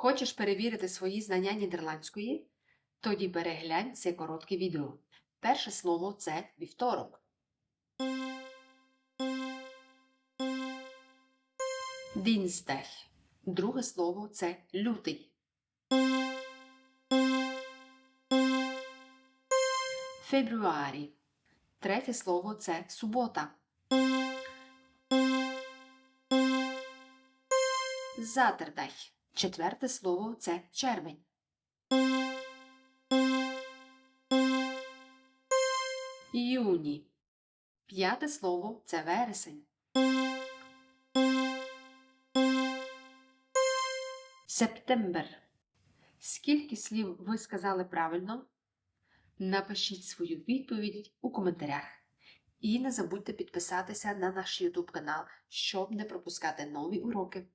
Хочеш перевірити свої знання нідерландської? Тоді переглянь це коротке відео. Перше слово це вівторок. Дінстег. Друге слово це лютий. Фебруарі. Третє слово це субота. Затердай. Четверте слово це червень. Юні. П'яте слово це вересень. Септембер. Скільки слів ви сказали правильно? Напишіть свою відповідь у коментарях. І не забудьте підписатися на наш YouTube канал, щоб не пропускати нові уроки.